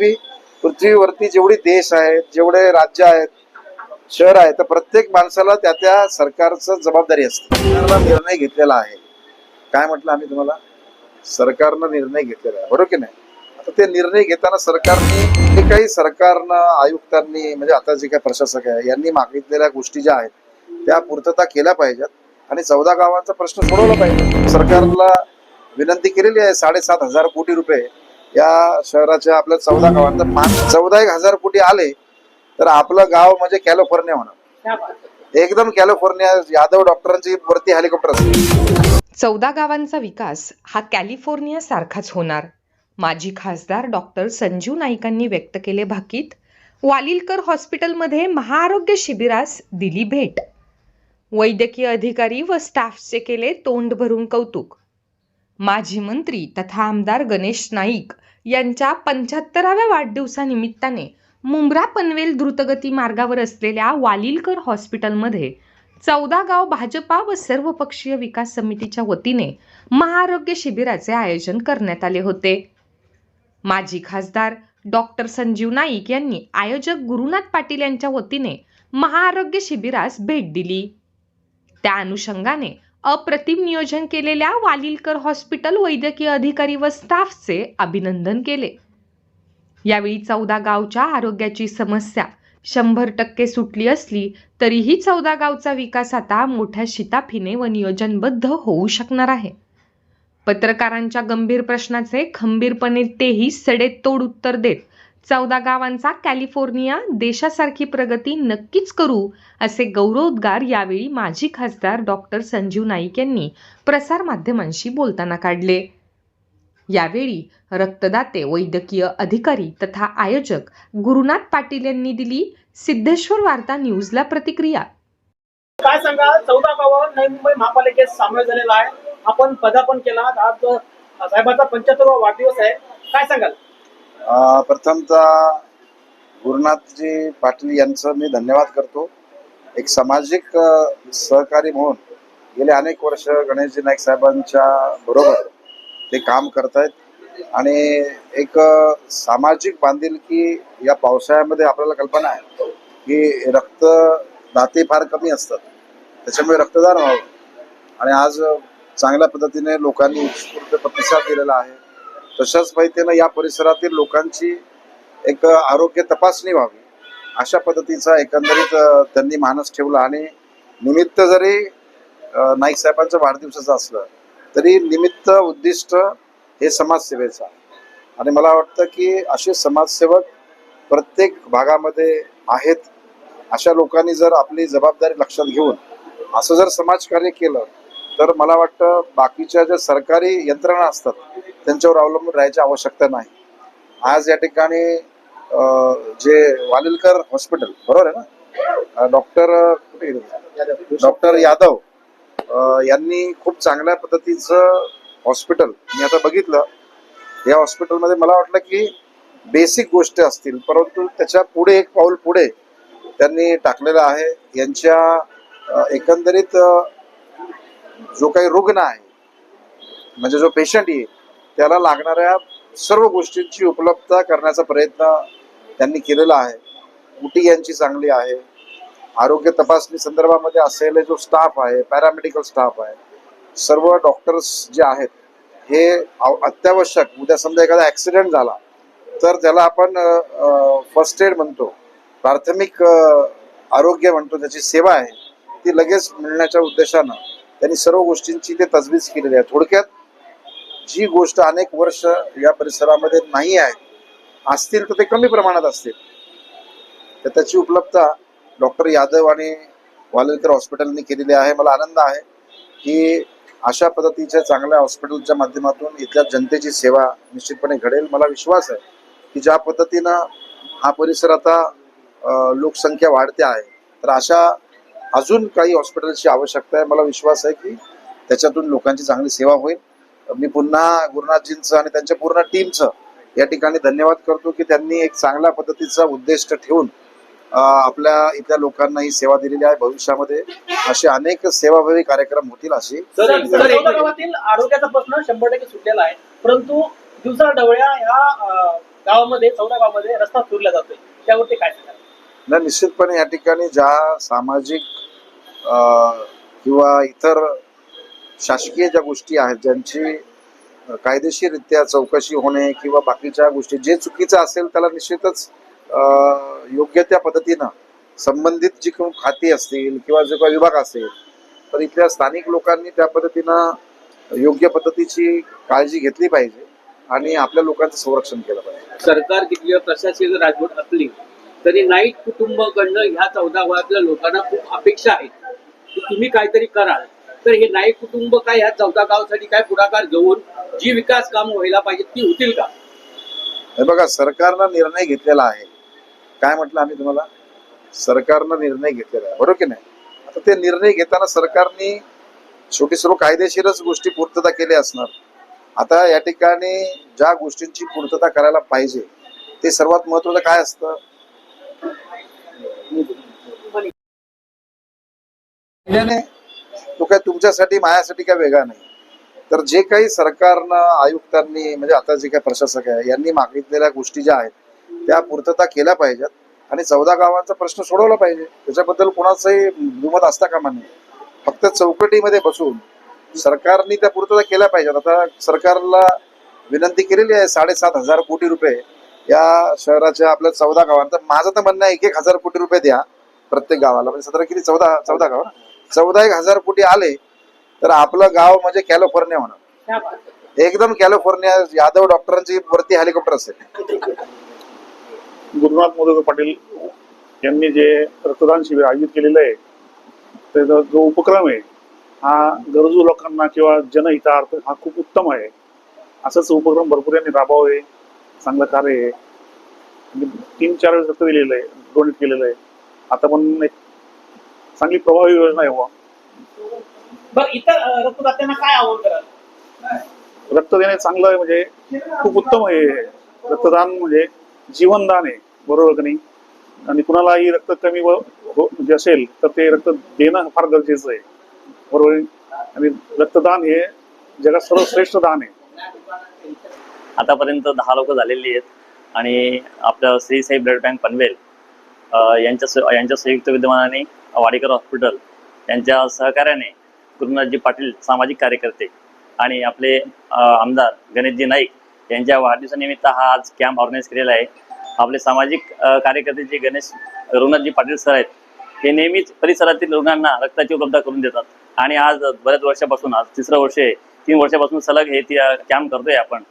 पृथ्वी पृथ्वीवरती जेवढी देश आहेत जेवढे राज्य आहेत शहर आहे तर प्रत्येक माणसाला त्या त्या सरकारचं जबाबदारी असते. सरकारला निर्णय घेतलेला आहे. काय म्हटलं आम्ही तुम्हाला? सरकारनं निर्णय घेतलेला आहे. बरोबर की नाही? आता ते निर्णय घेताना सरकारने जे काही सरकारनं आयुक्तांनी म्हणजे आता जे काही प्रशासक आहे यांनी मागितलेल्या गोष्टी ज्या आहेत त्या पूर्तता केल्या पाहिजेत आणि चौदा गावांचा प्रश्न सोडवला पाहिजे. सरकारला विनंती केलेली आहे साडेसात हजार कोटी रुपये. या शहराच्या आपल्या चौदा गावांना पाच चौदा एक हजार कोटी आले तर आपलं गाव म्हणजे कॅलिफोर्निया होणार एकदम कॅलिफोर्निया यादव डॉक्टरांची वरती हेलिकॉप्टर असते. चौदा गावांचा विकास हा कॅलिफोर्निया सारखाच होणार. माजी खासदार डॉक्टर संजीव नाईकांनी व्यक्त केले भाकीत वालिलकर हॉस्पिटलमध्ये महाआरोग्य शिबिरास दिली भेट. वैद्यकीय अधिकारी व स्टाफचे केले तोंड भरून कौतुक. माजी मंत्री तथा आमदार गणेश नाईक यांच्या पंच्याहत्तराव्या वाढदिवसानिमित्ताने मुंब्रा पनवेल द्रुतगती मार्गावर असलेल्या वालिलकर हॉस्पिटलमध्ये चौदा गाव भाजपा व सर्वपक्षीय विकास समितीच्या वतीने महाआरोग्य शिबिराचे आयोजन करण्यात आले होते. माजी खासदार डॉक्टर संजीव नाईक यांनी आयोजक गुरुनाथ पाटील यांच्या वतीने महाआरोग्य शिबिरास भेट दिली. त्या अनुषंगाने अप्रतिम नियोजन केलेल्या वालिलकर हॉस्पिटल वैद्यकीय अधिकारी व स्टाफचे अभिनंदन केले. यावेळी चौदा गावच्या आरोग्याची समस्या शंभर टक्के सुटली असली तरीही चौदा गावचा विकास आता मोठ्या शिताफीने व नियोजनबद्ध होऊ शकणार आहे. पत्रकारांच्या गंभीर प्रश्नाचे खंबीरपणे तेही सडेतोड उत्तर देत चौदा गावांचा कॅलिफोर्निया देशासारखी प्रगती नक्कीच करू असे गौरवोद्गार यावेळी माजी खासदार डॉक्टर संजीव नाईक यांनी प्रसारमाध्यमांशी बोलताना काढले. यावेळी रक्तदाते वैद्यकीय अधिकारी तथा आयोजक गुरुनाथ पाटील यांनी दिली सिद्धेश्वर वार्ता न्यूजला प्रतिक्रिया. काय सांगा चौदा गावावर नवी मुंबई महापालिकेत सामील झालेला आहे. आपण पदार्पण केला आज साहेबांचा पंच्याहत्तरवा वाढदिवस आहे. काय सांगाल? प्रथमतः गुरुनाथजी पाटील यांचं मी धन्यवाद करतो. एक सामाजिक सहकारी म्हणून गेले अनेक वर्ष गणेशजी नाईक साहेबांच्या बरोबर ते काम करतायत. आणि एक सामाजिक बांधिलकी या पावसाळ्यामध्ये आपल्याला कल्पना आहे की रक्तदाते फार कमी असतात. त्याच्यामुळे रक्तदान व्हावं. आणि आज चांगल्या पद्धतीने लोकांनी उत्स्फूर्त प्रतिसाद दिलेला आहे. तशाच माहितीनं या परिसरातील लोकांची एक आरोग्य तपासणी व्हावी. अशा पद्धतीचा एकंदरीत त्यांनी मानस ठेवला आणि निमित्त जरी नाईक साहेबांचं वाढदिवसाचं असलं तरी निमित्त उद्दिष्ट हे समाजसेवेचं आणि मला वाटतं की असे समाजसेवक प्रत्येक भागामध्ये आहेत अशा लोकांनी जर आपली जबाबदारी लक्षात घेऊन असं जर समाजकार्य केलं तर मला वाटतं बाकीच्या ज्या सरकारी यंत्रणा असतात त्यांच्यावर अवलंबून राहायची आवश्यकता नाही. आज या ठिकाणी जे वालिलकर हॉस्पिटल बरोबर आहे ना? डॉक्टर डॉक्टर यादव यांनी खूप चांगल्या पद्धतीचं हॉस्पिटल मी आता बघितलं या हॉस्पिटलमध्ये मला वाटलं की बेसिक गोष्टी असतील परंतु त्याच्या पुढे एक पाऊल पुढे त्यांनी टाकलेलं आहे. यांच्या एकंदरीत जो काही रुग्ण आहे म्हणजे जो पेशंट येईल त्याला लागणाऱ्या सर्व गोष्टींची उपलब्धता करण्याचा प्रयत्न त्यांनी केलेला आहे. उटी यांची चांगली आहे. आरोग्य तपासणी संदर्भामध्ये असलेले जो स्टाफ आहे पॅरामेडिकल स्टाफ आहे सर्व डॉक्टर्स जे आहेत हे आव- अत्यावश्यक उद्या समजा एखादा ॲक्सिडेंट झाला तर त्याला आपण फर्स्ट एड म्हणतो प्राथमिक आरोग्य म्हणतो त्याची सेवा आहे ती लगेच मिळण्याच्या उद्देशानं त्यांनी सर्व गोष्टींची ते तजवीज केलेली आहे. थोडक्यात जी गोष्ट अनेक वर्ष या परिसरामध्ये नाही आहे असतील तर ते कमी प्रमाणात असतील. तर त्याची उपलब्धता डॉक्टर यादव आणि वालेकर हॉस्पिटलने केलेली आहे. मला आनंद आहे की अशा पद्धतीच्या चांगल्या हॉस्पिटलच्या माध्यमातून इथल्या जनतेची सेवा निश्चितपणे घडेल. मला विश्वास आहे की ज्या पद्धतीनं हा परिसर आता लोकसंख्या वाढते आहे तर अशा अजून काही हॉस्पिटलची आवश्यकता आहे. मला विश्वास आहे की त्याच्यातून लोकांची चांगली सेवा होईल. मी पुन्हा गुरुनाथजींचं आणि त्यांच्या पूर्ण टीमचं या ठिकाणी धन्यवाद करतो की त्यांनी एक चांगल्या पद्धतीचा उद्दिष्ट ठेवून आपल्या इथल्या लोकांना ही सेवा दिलेली आहे भविष्यामध्ये. असे अनेक सेवाभावी कार्यक्रम होतील अशी. सर चौदा गावातील आरोग्याचा प्रश्न शंभर टक्के सुटलेला आहे. परंतु दिवसा डवळ्या ह्या गावामध्ये चौदा गावामध्ये रस्ता जातोय. त्यावरती काय सांगाल? ना निश्चितपणे या ठिकाणी ज्या सामाजिक किंवा इतर शासकीय ज्या गोष्टी आहेत ज्यांची कायदेशीररित्या चौकशी होणे किंवा बाकीच्या गोष्टी जे चुकीचं असेल त्याला निश्चितच अं, योग्य त्या पद्धतीनं संबंधित जी काही खाती असतील किंवा जो काही विभाग असेल तर इथल्या स्थानिक लोकांनी त्या पद्धतीनं योग्य पद्धतीची काळजी घेतली पाहिजे आणि आपल्या लोकांचं संरक्षण केलं पाहिजे. सरकार किती प्रशासकीय राजवट असली तरी नाईट कुटुंबाकडनं ह्या चौदा वयातल्या लोकांना खूप अपेक्षा आहेत. की तुम्ही काहीतरी कराल. तर हे नाईक कुटुंब काय ह्या चौदा गावासाठी काय पुढाकार घेऊन जी विकास कामं व्हायला पाहिजे ती होतील का? हे बघा सरकारनं निर्णय घेतलेला आहे. काय म्हटलं आम्ही तुम्हाला? सरकारनं निर्णय घेतलेला आहे. बरोबर की नाही? आता ते निर्णय घेताना सरकारने छोटी सर्व कायदेशीरच गोष्टी पूर्तता केली असणार. आता या ठिकाणी ज्या गोष्टींची पूर्तता करायला पाहिजे ते सर्वात महत्वाचं काय असतं? निर्णय काय तुमच्यासाठी माझ्यासाठी काय वेगळा नाही. तर जे काही सरकारनं आयुक्तांनी म्हणजे आता जे काही प्रशासक आहे यांनी मागितलेल्या गोष्टी ज्या आहेत त्या पूर्तता केल्या पाहिजेत आणि चौदा गावांचा प्रश्न सोडवला पाहिजे. त्याच्याबद्दल कोणाचंही दुमत असता कामा नये. फक्त चौकटीमध्ये बसून सरकारने त्या पूर्तता केल्या पाहिजेत. आता सरकारला विनंती केलेली आहे साडेसात हजार कोटी रुपये या शहराच्या आपल्या चौदा गावांना माझं तर म्हणणं आहे एक एक हजार कोटी रुपये द्या प्रत्येक गावाला. म्हणजे सतरा किती? चौदा चौदा गाव ना? चौदा एक हजार कोटी आले तर आपलं गाव म्हणजे कॅलिफोर्निया होणार एकदम कॅलिफोर्निया यादव डॉक्टरांची वरती हेलिकॉप्टर असेल. गुरुनाथ मोदक पाटील यांनी जे रक्तदान शिबिर आयोजित केलेलं आहे त्याचा जो उपक्रम आहे हा गरजू लोकांना किंवा जनहितार्थ हा खूप उत्तम आहे. असंच उपक्रम भरपूर यांनी राबवावे चांगलं कार्य आहे. तीन चार वेळेस रक्त दिलेलं आहे डोनेट केलेलं आहे. आता पण एक चांगली प्रभावी योजना आहे बुवा. बरं इतर रक्तदात्यांना काय आव्हान कराल रक्त देणे चांगलं आहे म्हणजे खूप उत्तम आहे हे. रक्तदान म्हणजे जीवनदान आहे बरोबर का नाही आणि कुणालाही रक्त कमी व हो म्हणजे असेल तर ते रक्त देणं फार गरजेचं आहे बरोबर? आणि रक्तदान हे जगात सर्वश्रेष्ठ दान आहे आतापर्यंत दहा लोक झालेली आहेत आणि आपलं श्री साई ब्लड बँक पनवेल यांच्या यांच्या संयुक्त विद्यमानाने वाडेकर हॉस्पिटल यांच्या सहकार्याने गुरुनाथजी पाटील सामाजिक कार्यकर्ते आणि आपले आमदार गणेशजी नाईक यांच्या वाढदिवसानिमित्त हा आज कॅम्प ऑर्गनाईज केलेला आहे. आपले सामाजिक कार्यकर्ते जे गणेश रघुनाथजी पाटील सर आहेत हे नेहमीच परिसरातील रुग्णांना रक्ताची उपलब्ध करून देतात. आणि आज बऱ्याच वर्षापासून आज तिसरं वर्ष आहे तीन वर्षापासून सलग हे कॅम्प करतोय आपण.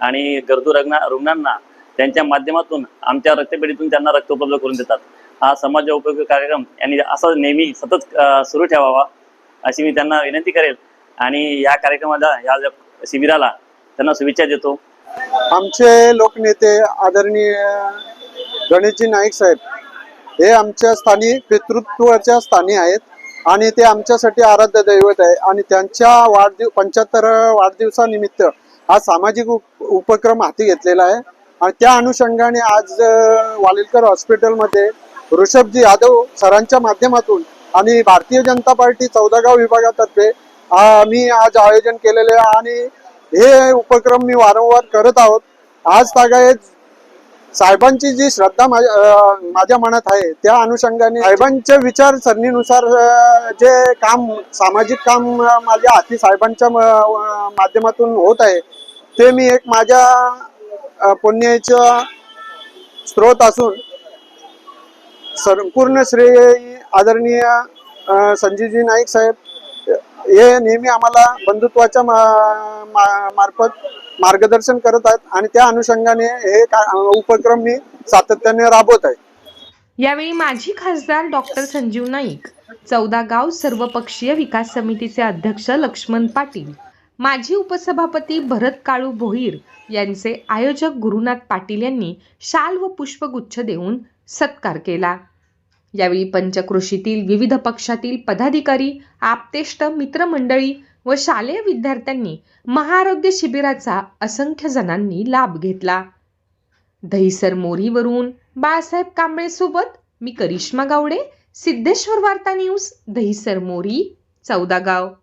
आणि गरजू रुग्णा रुग्णांना त्यांच्या माध्यमातून आमच्या रक्तपेढीतून त्यांना रक्त उपलब्ध करून देतात. हा समाज उपयोगी कार्यक्रम यांनी असा नेहमी सतत सुरू ठेवावा अशी मी त्यांना विनंती करेल. आणि या कार्यक्रमाला या शिबिराला त्यांना शुभेच्छा देतो. आमचे लोकनेते आदरणीय गणेशजी नाईक साहेब हे आमच्या स्थानी पितृत्वाच्या स्थानी आहेत आणि ते आमच्यासाठी आराध्य दैवत आहे आणि त्यांच्या वाढदिव पंच्याहत्तर वाढदिवसानिमित्त हा सामाजिक उप उपक्रम हाती घेतलेला आहे. त्या अनुषंगाने आज वालिलकर हॉस्पिटलमध्ये ऋषभजी यादव सरांच्या माध्यमातून आणि भारतीय जनता पार्टी चौदागाव विभागातर्फे मी आज आयोजन केलेले आहे आणि हे उपक्रम मी वारंवार करत आहोत. आज तागायत साहेबांची जी श्रद्धा माझ्या माझ्या मनात आहे त्या अनुषंगाने साहेबांच्या विचारसरणीनुसार जे काम सामाजिक काम माझ्या हाती साहेबांच्या म- माध्यमातून होत आहे ते मी एक माझ्या पुण्याचा स्रोत असून संपूर्ण श्रेय आदरणीय संजीवजी नाईक साहेब हे नेहमी आम्हाला बंधुत्वाच्या मा- मा- मार्फत मार्गदर्शन करत आहेत आणि त्या अनुषंगाने हे उपक्रम मी सातत्याने राबवत आहे. यावेळी माजी खासदार डॉक्टर संजीव नाईक चौदा गाव सर्वपक्षीय विकास समितीचे अध्यक्ष लक्ष्मण पाटील माजी उपसभापती भरत काळू भोईर यांचे आयोजक गुरुनाथ पाटील यांनी शाल व पुष्पगुच्छ देऊन सत्कार केला. यावेळी पंचकृषीतील विविध पक्षातील पदाधिकारी आपतेष्ट मित्रमंडळी व शालेय विद्यार्थ्यांनी महाआरोग्य शिबिराचा असंख्य जणांनी लाभ घेतला. दहिसर मोरीवरून बाळासाहेब कांबळे सोबत मी करिश्मा गावडे सिद्धेश्वर वार्ता न्यूज दहिसर मोरी चौदा गाव.